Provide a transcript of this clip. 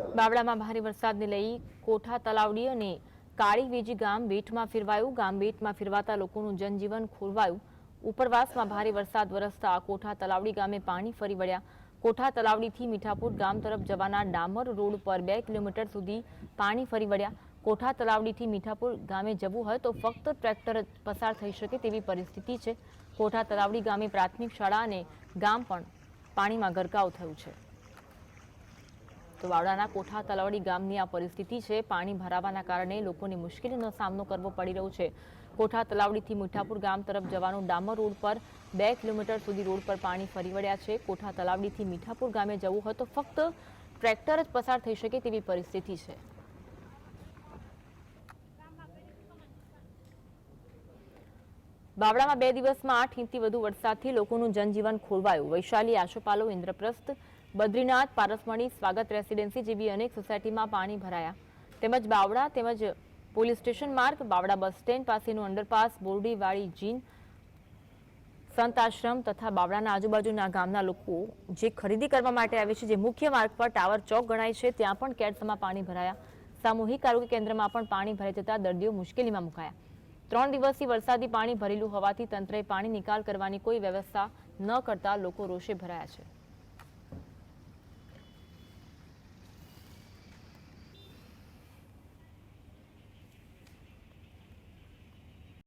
બાવળામાં ભારે વરસાદને લઈ કોઠા, તલાવડી અને કાળી વીજી ગામ બેટમાં ફેરવાયું. ગામ બેટમાં ફેરવાતા લોકોનું જનજીવન ખોરવાયું. ઉપરવાસમાં ભારે વરસાદ વરસતા કોઠા, તલાવડી ગામે પાણી ફરી વળ્યા. કોઠા, તલાવડીથી મીઠાપુર ગામ તરફ જવાના ડામર રોડ પર બે કિલોમીટર સુધી પાણી ફરી વળ્યા. કોઠા, તલાવડીથી મીઠાપુર ગામે જવું હોય તો ફક્ત ટ્રેક્ટર પસાર થઈ શકે તેવી પરિસ્થિતિ છે. કોઠા, તલાવડી ગામે પ્રાથમિક શાળા અને ગામ પણ પાણીમાં ગરકાવ થયું છે. તો વાવડાના કોઠા તલાવડી ગામની આ પરિસ્થિતિ છે. પાણી ભરાવાના કારણે લોકોને મુશ્કેલીનો સામનો કરવો પડી રહ્યો છે. કોઠા તલાવડીથી મીઠાપુર ગામ તરફ જવાનું ડામર રોડ પર બે કિલોમીટર સુધી રોડ પર પાણી ફરી વળ્યા છે. કોઠા તલાવડીથી મીઠાપુર ગામે જવું હોય તો ફક્ત ટ્રેક્ટર જ પસાર થઈ શકે તેવી પરિસ્થિતિ છે. બાવળામાં બે દિવસમાં આઠ ઇંચથી વધુ વરસાદથી લોકોનું જનજીવન ખોરવાયું. વૈશાલી, આશોપાલો, ઇન્દ્રપ્રસ્થ, બદ્રીનાથ, પારસમણી, સ્વાગત રેસિડેન્સી જેવી અનેક સોસાયટીમાં પાણી ભરાયા. તેમજ બાવળા તેમજ પોલીસ સ્ટેશન માર્ગ, બાવળા બસ સ્ટેન્ડ પાસેનું અંડરપાસ બોરડીવાળી જીન સંત આશ્રમ તથા બાવળાના આજુબાજુના ગામના લોકો જે ખરીદી કરવા માટે આવે છે, જે મુખ્ય માર્ગ પર ટાવર ચોક ગણાય છે, ત્યાં પણ કેડસમાં પાણી ભરાયા. સામૂહિક આરોગ્ય કેન્દ્રમાં પણ પાણી ભરાઈ જતા દર્દીઓ મુશ્કેલીમાં મુકાયા. ત્રણ દિવસથી વરસાદી પાણી ભરેલું હોવાથી તંત્રએ પાણી નિકાલ કરવાની કોઈ વ્યવસ્થા ન કરતા લોકો રોષે ભરાયા છે.